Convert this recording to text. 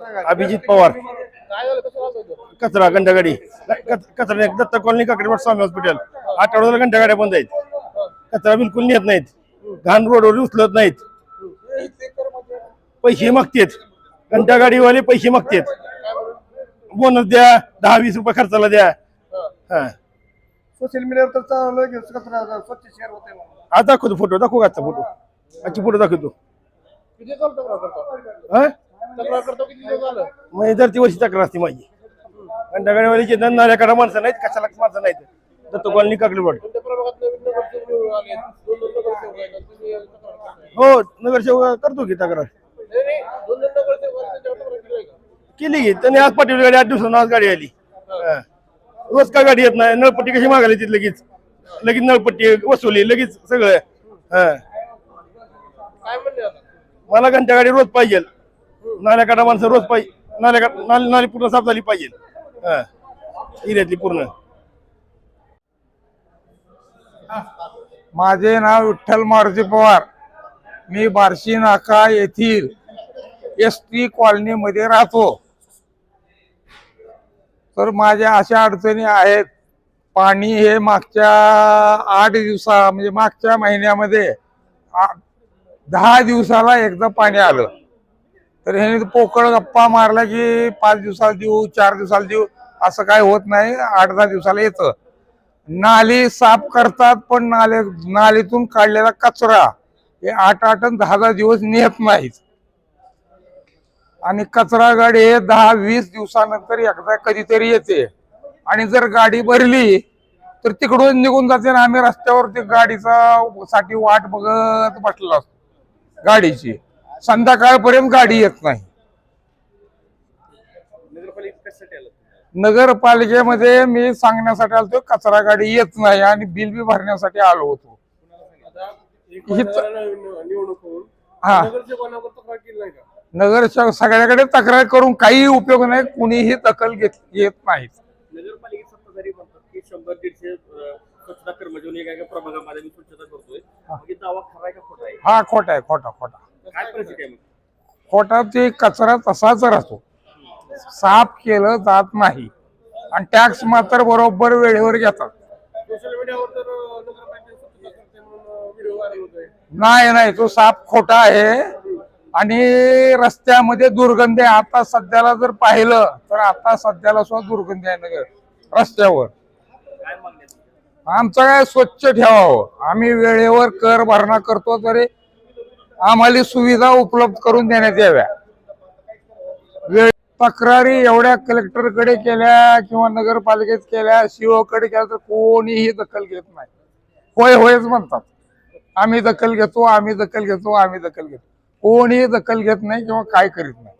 अभिजित पवार? कचरा घंटागाडी कचरा दत्त कॉलनी काकडीवाड स्वामी हॉस्पिटल. आठवड्याला घंटागाड्या बंद आहेत. कचरा बिलकुल नेत नाहीत. घाण रोडवर उचलत नाहीत. पैसे मागतेत. घंटागाडीवाले पैसे मागतेत. बोनस द्या दहा वीस रुपये खर्चाला द्या. हा. सोशल मीडियावर तर कचरा स्वच्छ होते. आज दाखवतो फोटो दाखवू आजचा फोटो? आजची फोटो दाखवतो. हा? तक्रार करतो किती दिवस झालं? मग दर ती वर्षी तक्रार असते माझी. घंटागाडीवालीची नाल्याकडे माणसं नाहीत कशाला माणसं नाहीत? दत्त कॉलनी काकडीवाड तुमच्या प्रभागात नवीन नगरसेवक निवडून आले दोन दोन नगरसेवक आहेत. तुम्ही तक्रार करताय. हो नगरसेवक करतो की तक्रार. नाही नाही दोन दोन नगरसेवक आहेत, त्यांच्यावर तक्रार केली आहे का? केली की. त्यांनी आज पाठवली गाडी आठ दिवसांना आज गाडी आली. हा. रोज का गाडी येत नाही. नळपट्टी कशी मागायला ती लगेच? लगेच नळपट्टी वसुली लगेच सगळं. हा. काय म्हणले आता? मला घंटा गाडी रोज पाहिजे. नाल्याकाठा माणसं रोज पाहिजे नाल्याकाट नाली नाली पूर्ण साफ झाली पाहिजे. हा. एरियातली पूर्ण. माझे नाव विठ्ठल मारुती पवार. मी बार्शी नाका येथील एस टी कॉलनीमध्ये राहतो. तर माझ्या अशा अडचणी आहेत. पाणी हे मागच्या आठ दिवसा म्हणजे मागच्या महिन्यामध्ये दहा दिवसाला एकदा पाणी आलं. तर ह्याने पोकळ गप्पा मारला की पाच दिवसाला देऊ चार दिवसाला देऊ असं काय होत नाही. आठ दहा दिवसाला येतं. नाली साफ करतात पण नाले नालीतून काढलेला कचरा हे आठ आठ आणि दहा दहा दिवस नेत नाहीत. आणि कचरा गाडी हे दहा वीस दिवसानंतर एकदा कधीतरी येते. आणि जर गाडी भरली तर तिकडून निघून जाते ना आम्ही रस्त्यावरती गाडीचा साठी वाट बघत बसलेलो असतो. गाडीची. संध्याकाळपर्यंत गाडी येत नाही. नगरपालिकेमध्ये मी सांगण्यासाठी आलो कचरा गाडी येत नाही आणि बिल बी भरण्यासाठी आलो होतो. ही. नाही सगळ्याकडे तक्रार करून काही उपयोग नाही कुणीही दखल घेत नाहीत करतोय. मग हे खोटा आहे खोटा खोटा. खोटा काय परिस्थिती आहे मग? खोटा ते कचरा तसाच राहतो. साफ केलं जात नाही. आणि टॅक्स मात्र बरोबर वेळेवर घेतात. नाही नाही तो साप खोटा आहे. आणि रस्त्यामध्ये दुर्गंधी. आता सध्याला जर पाहिलं तर आता सध्याला सुद्धा दुर्गंधी आहे नगर रस्त्यावर? आमचं काय स्वच्छ ठेवावं. आम्ही वेळेवर कर भरणा करतो तरी आम्हाला सुविधा उपलब्ध करून देण्यात याव्या. वेळ तक्रारी एवढ्या कलेक्टरकडे केल्या किंवा नगरपालिकेत केल्या सीओकडे केल्या तर कोणीही दखल घेत नाही. होय होयच म्हणतात. आम्ही दखल घेतो आम्ही दखल घेतो आम्ही दखल घेतो. कोणीही दखल घेत नाही किंवा काय करीत नाही.